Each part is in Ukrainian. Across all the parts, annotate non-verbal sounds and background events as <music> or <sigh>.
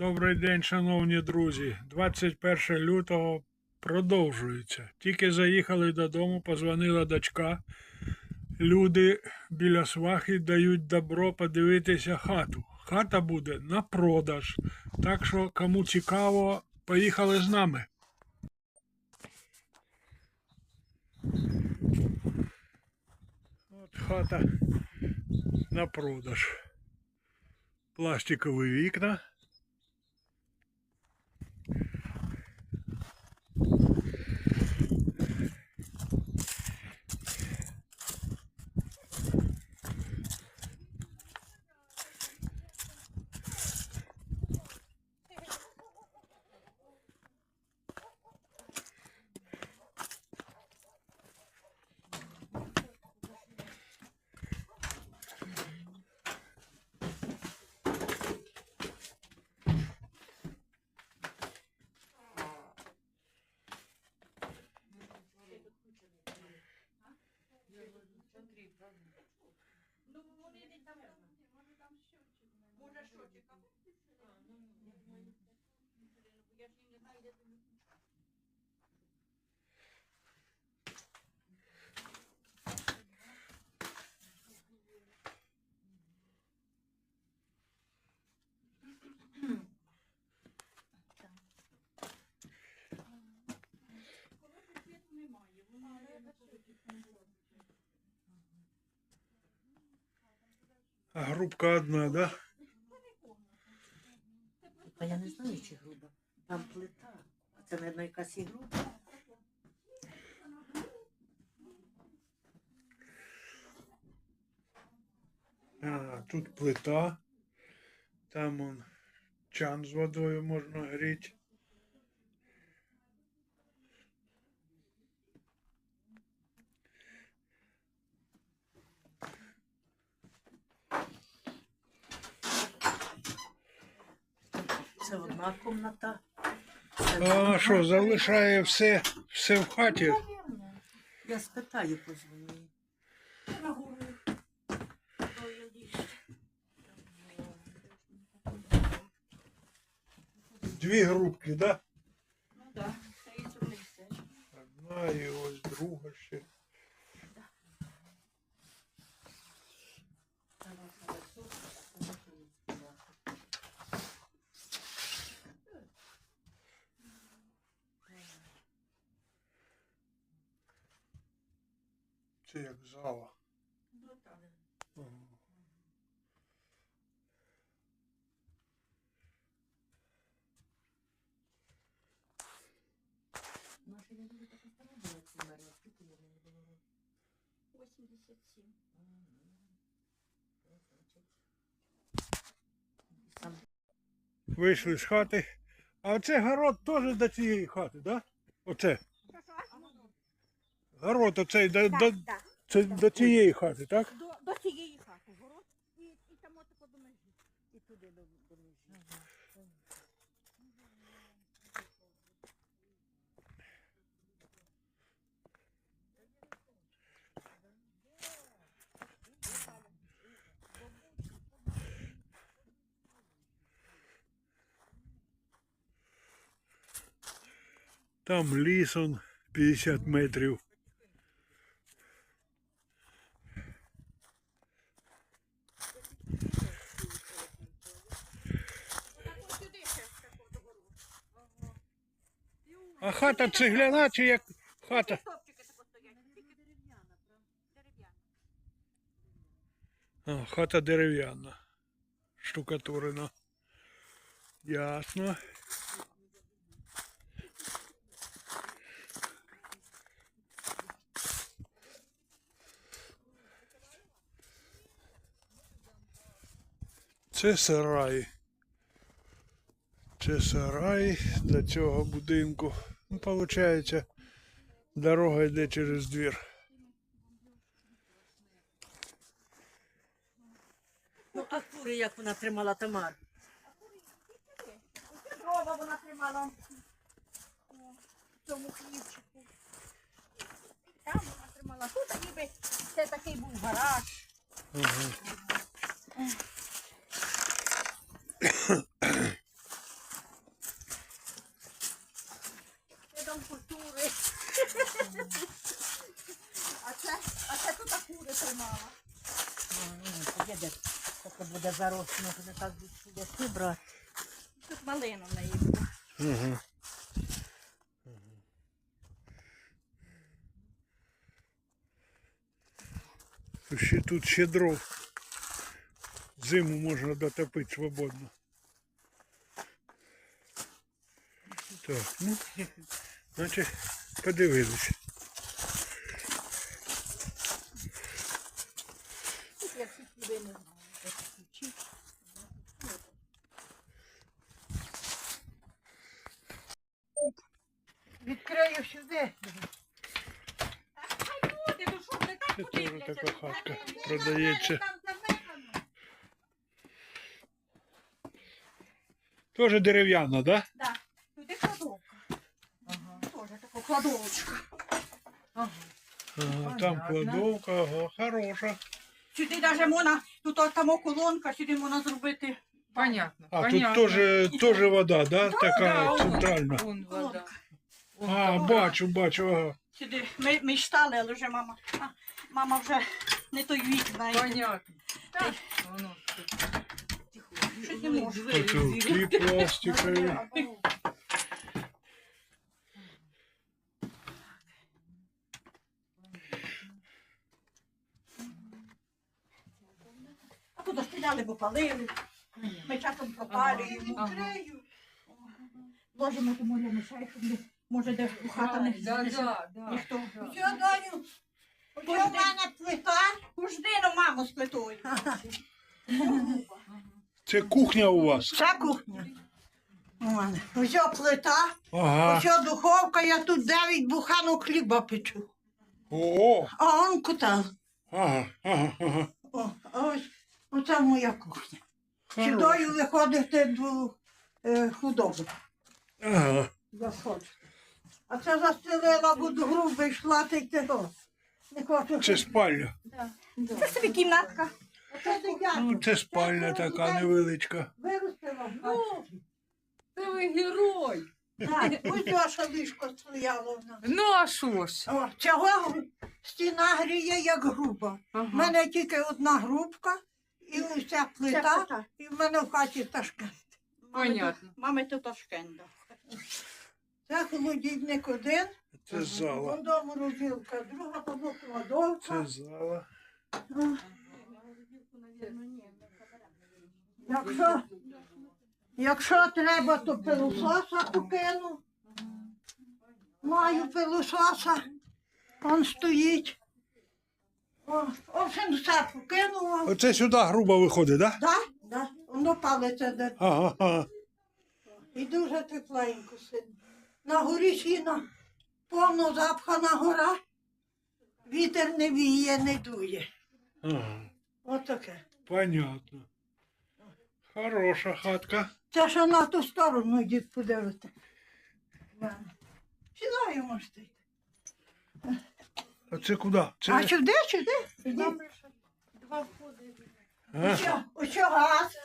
Добрий день, шановні друзі. 21 лютого продовжується. Тільки заїхали додому, позвонила дочка. Люди біля свахи дають добро подивитися хату. Хата буде на продаж. Так що, кому цікаво, поїхали з нами. От хата на продаж. Пластикові вікна. А грубка одна, да? А я не знаю, чи груба. Там плита. А це, мабуть, якась і. А, тут плита. Там он чан з водою можна гріти. Це одна кімната. А що, залишає все, все в хаті? Я спитаю позвоню. Дві грубки, да? Ну так, це і все. Одна і ось друга ще. Це як зала. Ну так. Ага. Я дуже така стара була, померла. Скільки я не було років? 87. Вийшли з хати. А оце город теж до цієї хати, да? Оце. Город оцей до, до, Так, так. це до цієї хати, так? До, до цієї хати город і, і там отако до межі. І туди до, до межі. Там ліс он 50 метрів. А хата цегляна чи як хата? А, хата дерев'яна. Штукатурена. Ясно. Це сарай. Це сарай до цього будинку. Ну, виходить, дорога йде через двір. Ну, а кури, як вона тримала Тамар? Дрова вона тримала в цьому хлівчику. Там вона тримала. Тут ніби це такий був гараж. Я дам культури. <laughs> А це, а це тут акури тримала. Ну, поїде, поки буде заросло, буде так сюди брати. Тут малина в неї Ще тут ще дров. Зиму можна дотопити свободно. Так, ну, значить, подивилися. Відкрию сюди. Хай люди, ну що, не так Це теж така хатка продається. Теж дерев'яна, да? Да, туди кладовка. Тоже така кладовочка. Ага, там кладовка, ага, хороша. Сюди навіть можна, тут от там колонка, сюди можна зробити. Понятно. А понятно. тут теж, теж вода, да? Така Да, центральна. Вон, вон вода. Вон А, там. бачу, бачу, ага. Сюди. Ми, ми читали, але вже мама. А, мама вже не той вік знає. Понятно. Так. Воно тут. Щось не можу. Потолки пластикові. А тут стріляли, бо палили. Ми часом пропалюємо. Ага. Ложимо тому для мишей, щоб не, може де у хата не Да, да, да. ніхто. да. Що, доню? Що в мене плита? Кождину маму з плитою. Це кухня у вас. Це кухня. У мене. Ось плита, Ага. ось духовка, я тут 9 буханок хліба печу. О, А он котел. ага, ага, ага. О, а ось оце моя кухня. Сюдою виходити до е, худоби. Ага. Заходжу. А це застелила, буду грубо йшла та й того. Не хочу. Це спальня. Це собі кімнатка. Оце. Ну, це спальня така невеличка. Виростила. Ну, Це ви герой. так, ось ваша ліжко стояло в нас. Ну а що ж? О, цього стіна гріє як груба. У Ага. мене тільки одна грубка і уся плита, плита. і в мене в хаті ташкент. Понятно. Мами тут Ташкенда. Це холодильник один, Це зала. вон дому розділка, друга тому кладовка. Це зала. Якщо, якщо треба, то пилососа покину. Маю пилососа, он стоїть. О, Овсен все покинула. Оце сюди грубо виходить, да? Да, да, воно палиться де. Ага, ага. І дуже тепленько сидить. На горі сіна повно запхана гора. Вітер не віє, не дує. ага. Отаке. Понятно. Хороша хатка. Це ж на ту сторону йдіть подивити. Сюди можете йти. А це куди? А Це... сюди, сюди? Ідіть. Ага. Що, ось газ.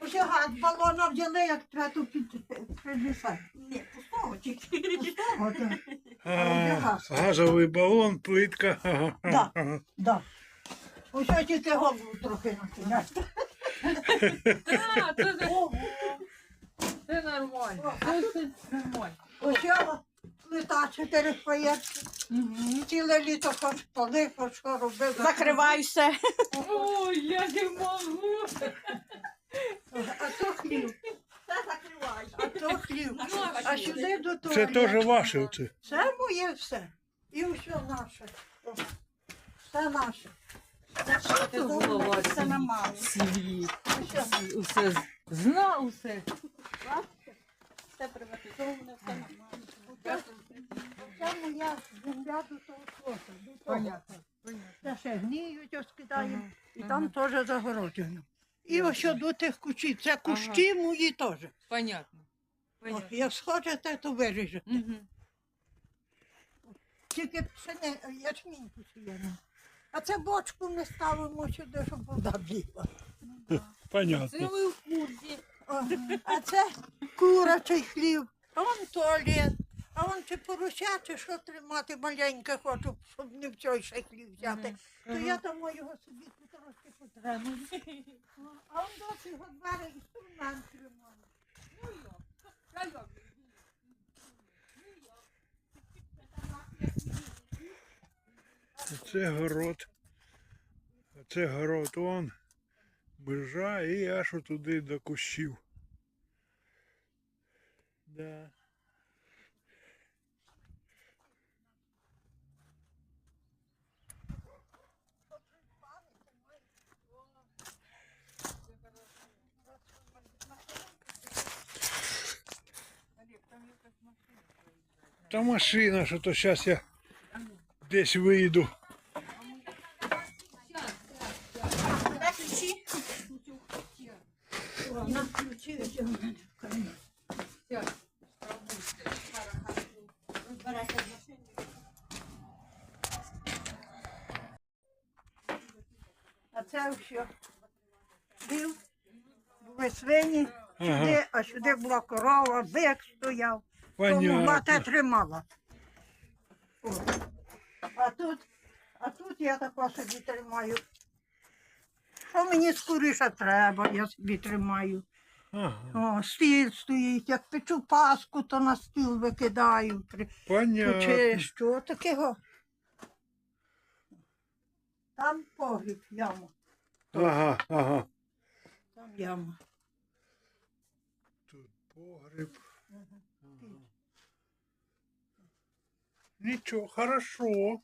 Ось газ балона взяли, як треба тут під прибісати. Ні, пустого тільки. Пустого, так. А, газовий балон, плитка. Да. Да. Ось ось тільки голову трохи накидаєте. Так, це нормально. Це нормально. Ось фаєтки. Угу. Ціле літо хоч пали, хоч що робив. Закривай все. Ой, я не можу. А то хлів, Все закривай. а то хлів. А сюди до того. Це теж ваше оце. Це моє все. І все наше. Все наше. Це голова Це на маму. Усе зна, усе. Все приватизоване, все на маму. Це моя земля до того соса. До того. Понятно. Понятно. Це ще гніють, ось кидаємо. І там теж загороджено. І ось до тих кучів. Це кущі мої теж. Понятно. Понятно. Як схочете, то виріжете. Угу. Тільки пшене, ячмінь посіяно. А це бочку ми ставимо сюди, щоб вода бігла. Це Понятно. ви в курсі. О, А це курячий хліб, а вон туалет, а вон чи порося, чи що тримати маленьке хочу, щоб не в цей ще хліб взяти. То я там його собі тут трошки потреную. <laughs> А он досі його двері інструмент тримає. Ну йо, та йо. Це город. Це город он. Межа і аж туди до кущів. Да. Та машина, що то зараз я десь вийду. А це все. Бив, були свині, сюди, а сюди була корова, бик стояв. Тому Понятно. тримала. А тут, а тут я тако собі тримаю. Що мені скоріше треба, я собі тримаю. Ага. О, стіл стоїть, як печу паску, то на стіл викидаю, при- Понятно. почищу. Такого. Там погріб, яма. Ага, ага. Там яма. Тут погреб. Ага. Нічого, хорошо.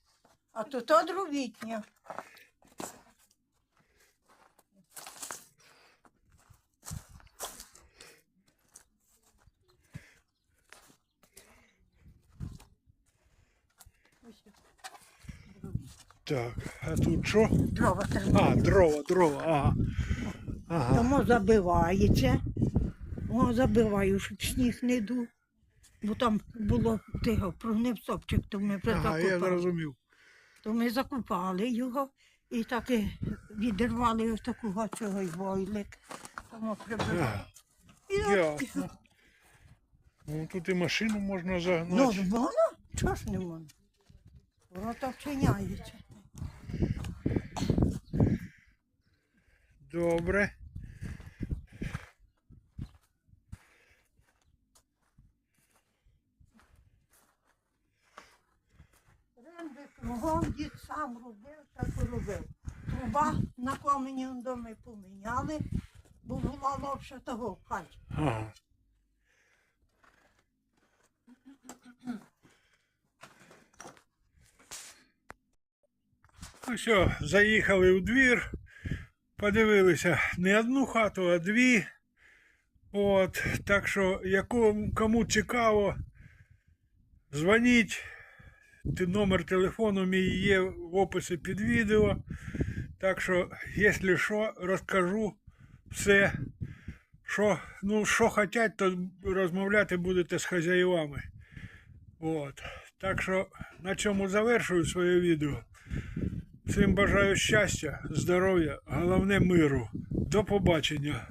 А тут одровітня. Так, а тут що? Дрова треба. А, дрова, дрова, ага. Ага. Тому забивається. О, забиваю, щоб сніг не дув. Бо там було тихо, прогнив сопчик, то ми вже Ага, я закопали. зрозумів. То ми закопали його і так і відірвали ось такого цього й войлик. Тому прибрали. Ага. І от- Ясно. Ну, тут і машину можна Ну, загнати. воно? Чого ж не можна? Воно так чиняється. Добре. Кругом дід сам робив, так і робив. Труба на комені доми поміняли, бо була лопша того в хаті. Ну все, заїхали у двір, подивилися не одну хату, а дві. От, так що, якому, кому цікаво, дзвоніть. Номер телефону мій є в описі під відео. Так що, якщо що, розкажу все. Що, ну, що хочуть, то розмовляти будете з хазяївами. От. Так що на цьому завершую своє відео. Всім бажаю щастя, здоров'я, головне миру. До побачення.